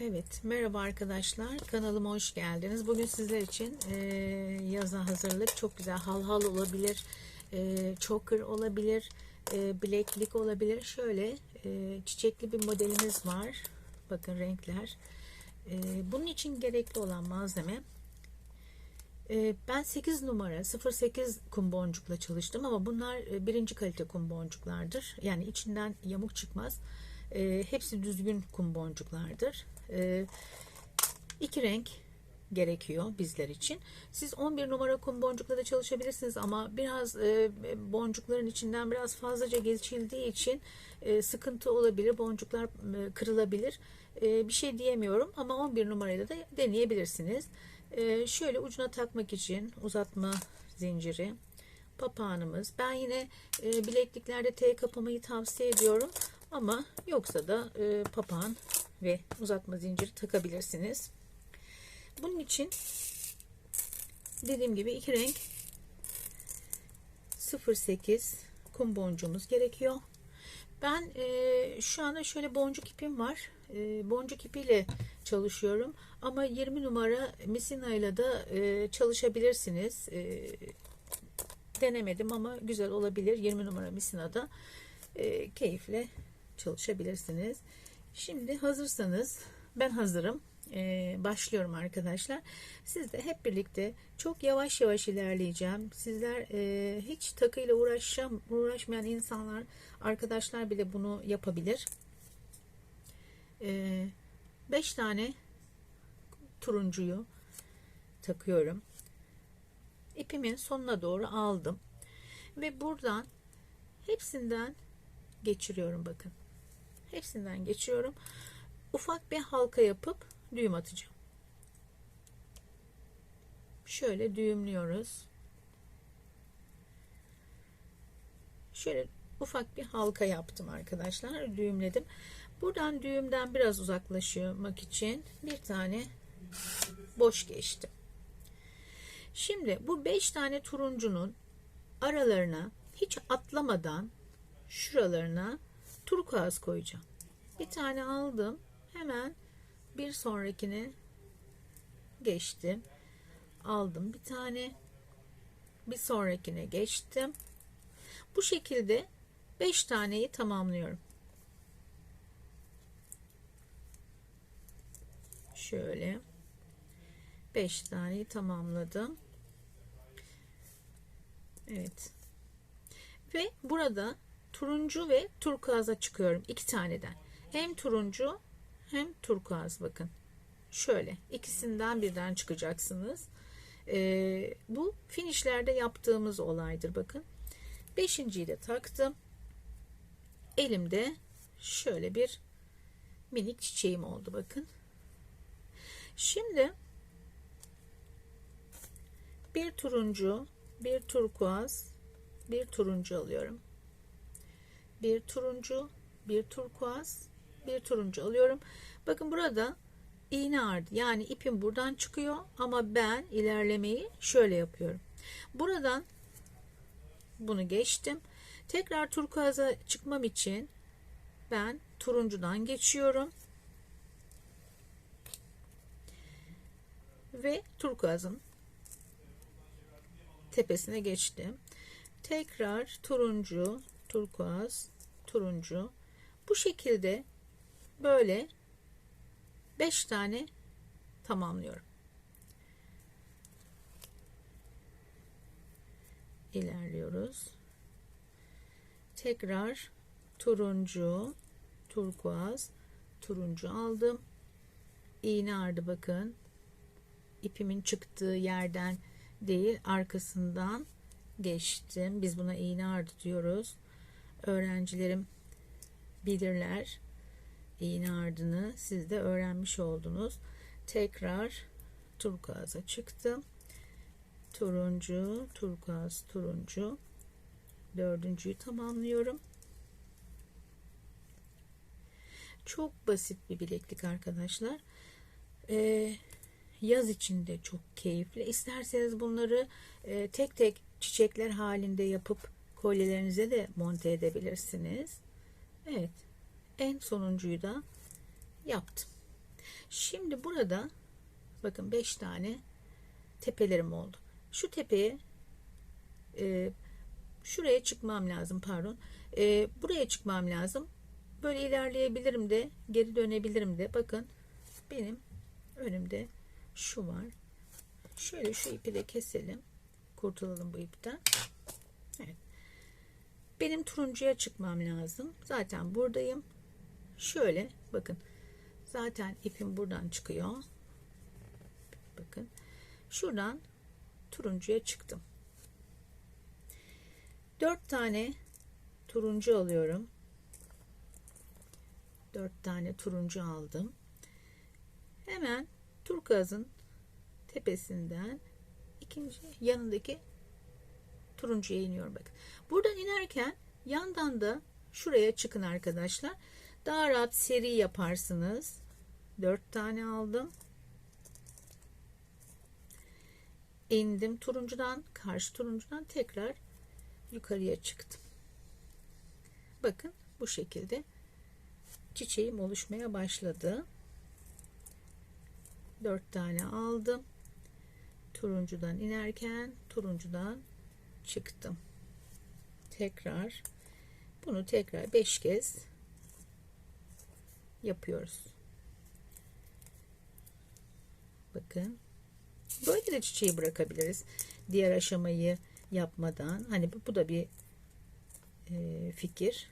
Evet, merhaba arkadaşlar. Kanalıma hoş geldiniz. Bugün sizler için e, yaza hazırlık çok güzel halhal olabilir, e, choker olabilir, e, bileklik olabilir. Şöyle e, çiçekli bir modelimiz var. Bakın renkler. E, bunun için gerekli olan malzeme e, ben 8 numara 08 kum boncukla çalıştım ama bunlar e, birinci kalite kum boncuklardır. Yani içinden yamuk çıkmaz. E, hepsi düzgün kum boncuklardır. E, iki renk gerekiyor bizler için. Siz 11 numara kum boncukla da çalışabilirsiniz ama biraz e, boncukların içinden biraz fazlaca geçildiği için e, sıkıntı olabilir. Boncuklar e, kırılabilir. E, bir şey diyemiyorum ama 11 numarayla da deneyebilirsiniz. E, şöyle ucuna takmak için uzatma zinciri papağanımız. Ben yine e, bilekliklerde T kapamayı tavsiye ediyorum. Ama yoksa da e, papağan ve uzatma zinciri takabilirsiniz. Bunun için dediğim gibi iki renk 08 kum boncuğumuz gerekiyor. Ben e, şu anda şöyle boncuk ipim var. E, boncuk ipiyle çalışıyorum. Ama 20 numara misina ile de e, çalışabilirsiniz. E, denemedim ama güzel olabilir. 20 numara misinada e, keyifle çalışabilirsiniz. Şimdi hazırsanız ben hazırım. Ee, başlıyorum arkadaşlar. Siz de hep birlikte çok yavaş yavaş ilerleyeceğim. Sizler e, hiç takıyla uğraşam, uğraşmayan insanlar, arkadaşlar bile bunu yapabilir. 5 e, tane turuncuyu takıyorum. İpimin sonuna doğru aldım. Ve buradan hepsinden geçiriyorum bakın. Hepsinden geçiyorum. Ufak bir halka yapıp düğüm atacağım. Şöyle düğümlüyoruz. Şöyle ufak bir halka yaptım arkadaşlar. Düğümledim. Buradan düğümden biraz uzaklaşmak için bir tane boş geçtim. Şimdi bu 5 tane turuncunun aralarına hiç atlamadan şuralarına turkuaz koyacağım. Bir tane aldım. Hemen bir sonrakine geçtim. Aldım bir tane. Bir sonrakine geçtim. Bu şekilde 5 taneyi tamamlıyorum. Şöyle 5 taneyi tamamladım. Evet. Ve burada turuncu ve turkuaza çıkıyorum iki taneden. Hem turuncu hem turkuaz bakın. Şöyle ikisinden birden çıkacaksınız. Ee, bu finişlerde yaptığımız olaydır bakın. Beşinciyi de taktım. Elimde şöyle bir minik çiçeğim oldu bakın. Şimdi bir turuncu, bir turkuaz, bir turuncu alıyorum bir turuncu, bir turkuaz, bir turuncu alıyorum. Bakın burada iğne ardı. Yani ipim buradan çıkıyor ama ben ilerlemeyi şöyle yapıyorum. Buradan bunu geçtim. Tekrar turkuaza çıkmam için ben turuncudan geçiyorum. Ve turkuazın tepesine geçtim. Tekrar turuncu, turkuaz, turuncu. Bu şekilde böyle 5 tane tamamlıyorum. İlerliyoruz. Tekrar turuncu, turkuaz, turuncu aldım. İğne ardı bakın. İpimin çıktığı yerden değil arkasından geçtim. Biz buna iğne ardı diyoruz öğrencilerim bilirler iğne ardını siz de öğrenmiş oldunuz. Tekrar turkuaza çıktım. Turuncu, turkuaz, turuncu. Dördüncüyü tamamlıyorum. Çok basit bir bileklik arkadaşlar. Ee, yaz içinde çok keyifli. İsterseniz bunları e, tek tek çiçekler halinde yapıp kolyelerinize de monte edebilirsiniz. Evet. En sonuncuyu da yaptım. Şimdi burada bakın 5 tane tepelerim oldu. Şu tepeye e, şuraya çıkmam lazım pardon. E, buraya çıkmam lazım. Böyle ilerleyebilirim de geri dönebilirim de. Bakın benim önümde şu var. Şöyle şu ipi de keselim. Kurtulalım bu ipten. Evet. Benim turuncuya çıkmam lazım. Zaten buradayım. Şöyle bakın. Zaten ipim buradan çıkıyor. Bakın. Şuradan turuncuya çıktım. Dört tane turuncu alıyorum. Dört tane turuncu aldım. Hemen turkuazın tepesinden ikinci yanındaki turuncuya iniyorum bakın. Buradan inerken yandan da şuraya çıkın arkadaşlar. Daha rahat seri yaparsınız. Dört tane aldım. indim turuncudan karşı turuncudan tekrar yukarıya çıktım. Bakın bu şekilde çiçeğim oluşmaya başladı. Dört tane aldım. Turuncudan inerken turuncudan çıktım. Tekrar bunu tekrar beş kez yapıyoruz. Bakın Böyle de çiçeği bırakabiliriz. Diğer aşamayı yapmadan. Hani bu, da bir e, fikir.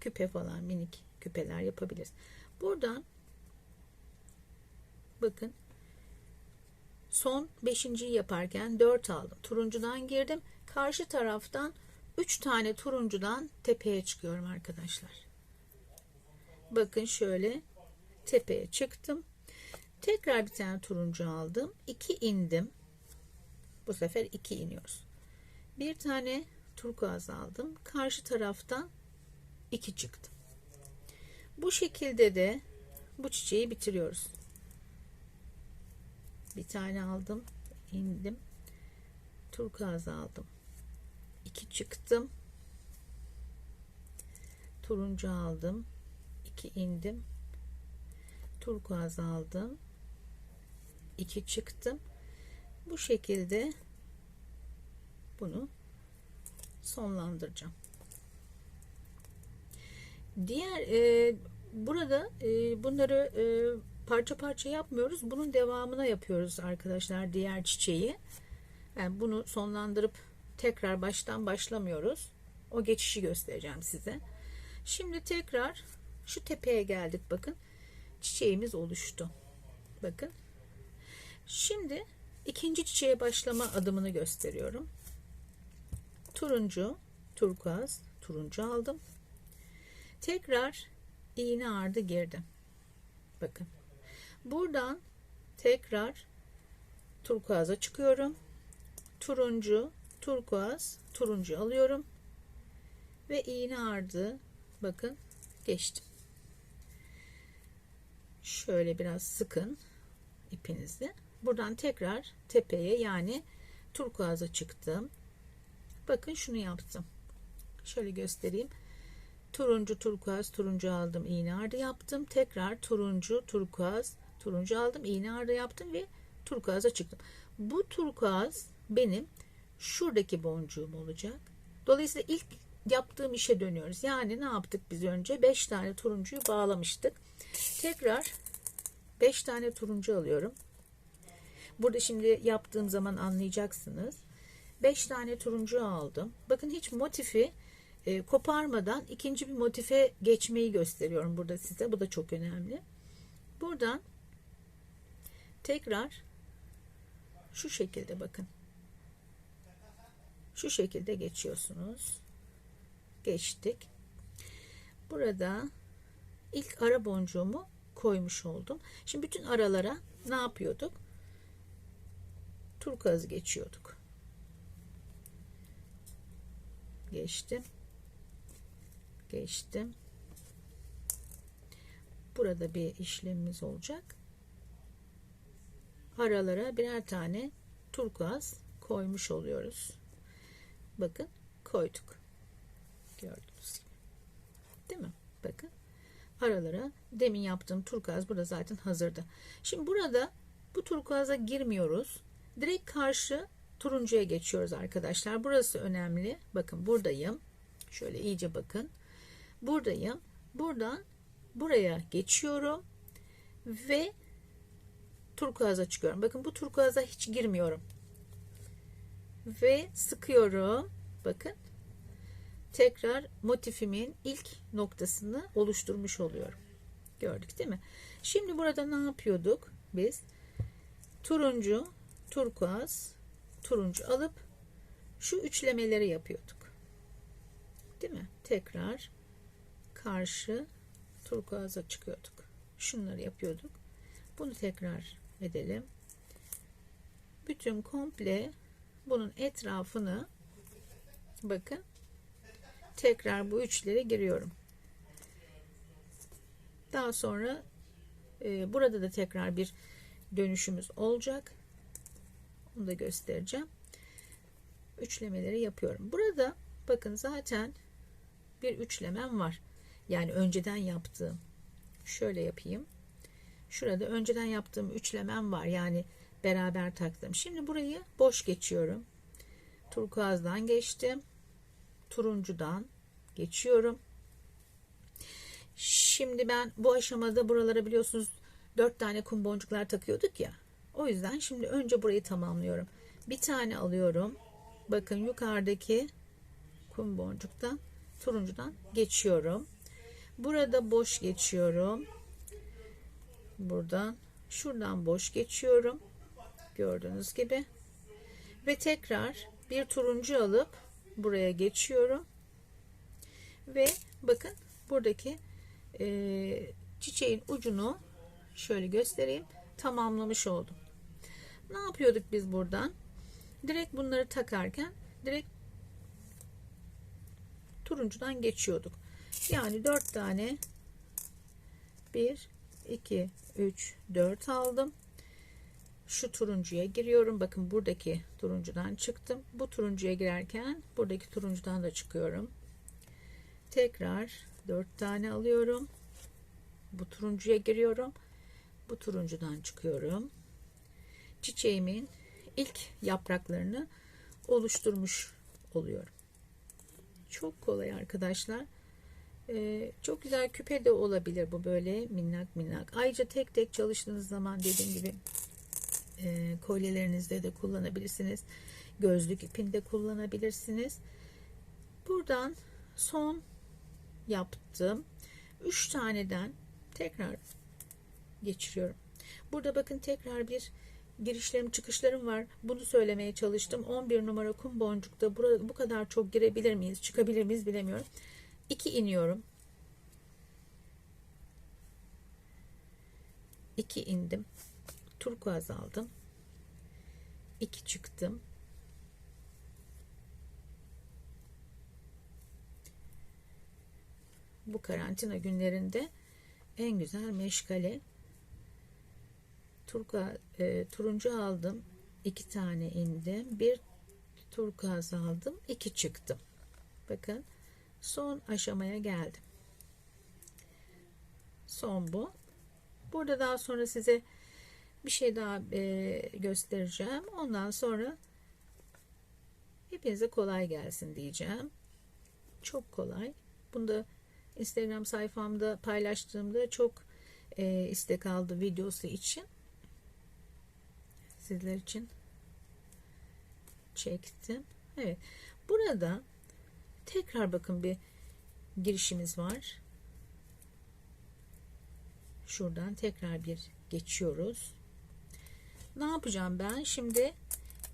Küpe falan minik küpeler yapabiliriz. Buradan bakın son beşinciyi yaparken 4 aldım. Turuncudan girdim. Karşı taraftan 3 tane turuncudan tepeye çıkıyorum arkadaşlar. Bakın şöyle tepeye çıktım. Tekrar bir tane turuncu aldım. 2 indim. Bu sefer 2 iniyoruz. Bir tane turkuaz aldım. Karşı taraftan 2 çıktım. Bu şekilde de bu çiçeği bitiriyoruz. Bir tane aldım. indim. Turkuaz aldım. 2 çıktım. Turuncu aldım. 2 indim. Turkuaz aldım. 2 çıktım. Bu şekilde bunu sonlandıracağım. Diğer e, burada e, bunları e, parça parça yapmıyoruz. Bunun devamına yapıyoruz arkadaşlar diğer çiçeği. Yani bunu sonlandırıp tekrar baştan başlamıyoruz. O geçişi göstereceğim size. Şimdi tekrar şu tepeye geldik bakın. Çiçeğimiz oluştu. Bakın Şimdi ikinci çiçeğe başlama adımını gösteriyorum. Turuncu, turkuaz, turuncu aldım. Tekrar iğne ardı girdim. Bakın. Buradan tekrar turkuaza çıkıyorum. Turuncu, turkuaz, turuncu alıyorum. Ve iğne ardı bakın geçtim. Şöyle biraz sıkın ipinizle. Buradan tekrar tepeye yani turkuaza çıktım. Bakın şunu yaptım. Şöyle göstereyim. Turuncu turkuaz turuncu aldım iğne ardı yaptım. Tekrar turuncu turkuaz turuncu aldım iğne ardı yaptım ve turkuaza çıktım. Bu turkuaz benim şuradaki boncuğum olacak. Dolayısıyla ilk yaptığım işe dönüyoruz. Yani ne yaptık biz önce? 5 tane turuncuyu bağlamıştık. Tekrar 5 tane turuncu alıyorum. Burada şimdi yaptığım zaman anlayacaksınız. 5 tane turuncu aldım. Bakın hiç motifi e, koparmadan ikinci bir motife geçmeyi gösteriyorum burada size. Bu da çok önemli. Buradan tekrar şu şekilde bakın. Şu şekilde geçiyorsunuz. Geçtik. Burada ilk ara boncuğumu koymuş oldum. Şimdi bütün aralara ne yapıyorduk? turkuazı geçiyorduk. Geçtim. Geçtim. Burada bir işlemimiz olacak. Aralara birer tane turkuaz koymuş oluyoruz. Bakın koyduk. Gibi. Değil mi? Bakın. aralara demin yaptığım turkuaz burada zaten hazırdı. Şimdi burada bu turkuaza girmiyoruz. Direkt karşı turuncuya geçiyoruz arkadaşlar. Burası önemli. Bakın buradayım. Şöyle iyice bakın. Buradayım. Buradan buraya geçiyorum ve turkuaza çıkıyorum. Bakın bu turkuaza hiç girmiyorum. Ve sıkıyorum. Bakın. Tekrar motifimin ilk noktasını oluşturmuş oluyorum. Gördük değil mi? Şimdi burada ne yapıyorduk biz? Turuncu, turkuaz, turuncu alıp şu üçlemeleri yapıyorduk. Değil mi? Tekrar karşı turkuaza çıkıyorduk. Şunları yapıyorduk. Bunu tekrar edelim. Bütün komple bunun etrafını bakın tekrar bu üçlere giriyorum. Daha sonra e, burada da tekrar bir dönüşümüz olacak. Onu da göstereceğim. Üçlemeleri yapıyorum. Burada bakın zaten bir üçlemem var. Yani önceden yaptığım. Şöyle yapayım. Şurada önceden yaptığım üçlemem var. Yani beraber taktım. Şimdi burayı boş geçiyorum. Turkuazdan geçtim. Turuncudan geçiyorum. Şimdi ben bu aşamada buralara biliyorsunuz dört tane kum boncuklar takıyorduk ya. O yüzden şimdi önce burayı tamamlıyorum. Bir tane alıyorum. Bakın yukarıdaki kum boncuktan turuncudan geçiyorum. Burada boş geçiyorum. Buradan şuradan boş geçiyorum. Gördüğünüz gibi. Ve tekrar bir turuncu alıp buraya geçiyorum. Ve bakın buradaki e, çiçeğin ucunu şöyle göstereyim. Tamamlamış oldum. Ne yapıyorduk biz buradan? Direkt bunları takarken direkt turuncudan geçiyorduk. Yani 4 tane 1 2 3 4 aldım. Şu turuncuya giriyorum. Bakın buradaki turuncudan çıktım. Bu turuncuya girerken buradaki turuncudan da çıkıyorum. Tekrar 4 tane alıyorum. Bu turuncuya giriyorum. Bu turuncudan çıkıyorum. Çiçeğimin ilk yapraklarını oluşturmuş oluyorum. Çok kolay arkadaşlar. Ee, çok güzel küpe de olabilir bu böyle minnak minnak. Ayrıca tek tek çalıştığınız zaman dediğim gibi e, kolyelerinizde de kullanabilirsiniz. Gözlük ipinde kullanabilirsiniz. Buradan son yaptım. 3 taneden tekrar geçiriyorum. Burada bakın tekrar bir girişlerim çıkışlarım var. Bunu söylemeye çalıştım. 11 numara kum boncukta burada bu kadar çok girebilir miyiz? Çıkabilir miyiz bilemiyorum. 2 iniyorum. 2 indim. Turkuaz aldım. 2 çıktım. Bu karantina günlerinde en güzel meşgale turka e, turuncu aldım. İki tane indim. Bir turkuaz aldım iki çıktım. Bakın son aşamaya geldim. Son bu. Burada daha sonra size bir şey daha e, göstereceğim ondan sonra hepinize kolay gelsin diyeceğim çok kolay bunda Instagram sayfamda paylaştığımda çok e, istek aldı videosu için sizler için çektim. Evet. Burada tekrar bakın bir girişimiz var. Şuradan tekrar bir geçiyoruz. Ne yapacağım ben? Şimdi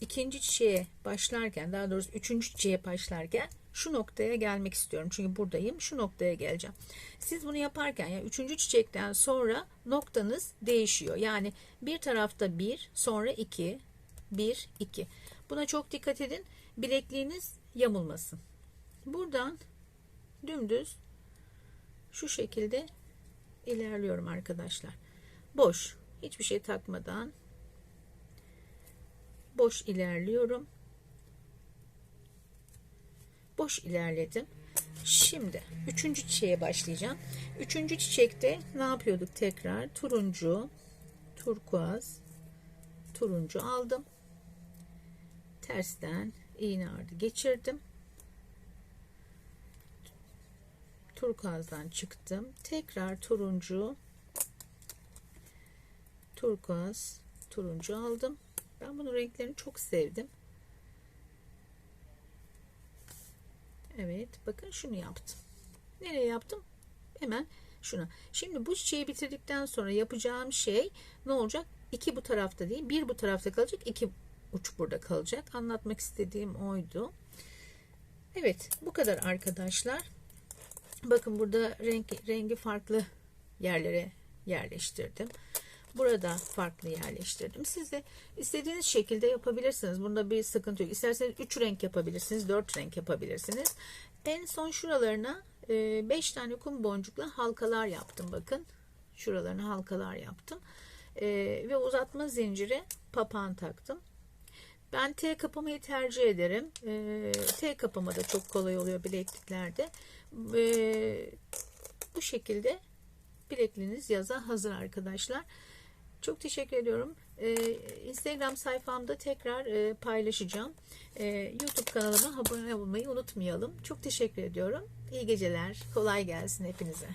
ikinci çiçeğe başlarken daha doğrusu üçüncü çiçeğe başlarken şu noktaya gelmek istiyorum. Çünkü buradayım. Şu noktaya geleceğim. Siz bunu yaparken yani üçüncü çiçekten sonra noktanız değişiyor. Yani bir tarafta bir, sonra iki, bir, iki. Buna çok dikkat edin. Bilekliğiniz yamulmasın. Buradan dümdüz şu şekilde ilerliyorum arkadaşlar. Boş. Hiçbir şey takmadan boş ilerliyorum boş ilerledim. Şimdi üçüncü çiçeğe başlayacağım. Üçüncü çiçekte ne yapıyorduk tekrar? Turuncu, turkuaz, turuncu aldım. Tersten iğne ardı geçirdim. Turkuazdan çıktım. Tekrar turuncu, turkuaz, turuncu aldım. Ben bunun renklerini çok sevdim. Evet bakın şunu yaptım. Nereye yaptım? Hemen şuna. Şimdi bu çiçeği bitirdikten sonra yapacağım şey ne olacak? İki bu tarafta değil bir bu tarafta kalacak. iki uç burada kalacak. Anlatmak istediğim oydu. Evet bu kadar arkadaşlar. Bakın burada renk, rengi farklı yerlere yerleştirdim. Burada farklı yerleştirdim. Siz de istediğiniz şekilde yapabilirsiniz. Bunda bir sıkıntı yok. İsterseniz 3 renk yapabilirsiniz. 4 renk yapabilirsiniz. En son şuralarına 5 tane kum boncukla halkalar yaptım. Bakın. Şuralarına halkalar yaptım. E, ve uzatma zinciri papağan taktım. Ben T kapamayı tercih ederim. E, T kapama da çok kolay oluyor bilekliklerde. E, bu şekilde bilekliğiniz yaza hazır arkadaşlar. Çok teşekkür ediyorum. Ee, Instagram sayfamda tekrar e, paylaşacağım. Ee, YouTube kanalıma abone olmayı unutmayalım. Çok teşekkür ediyorum. İyi geceler. Kolay gelsin hepinize.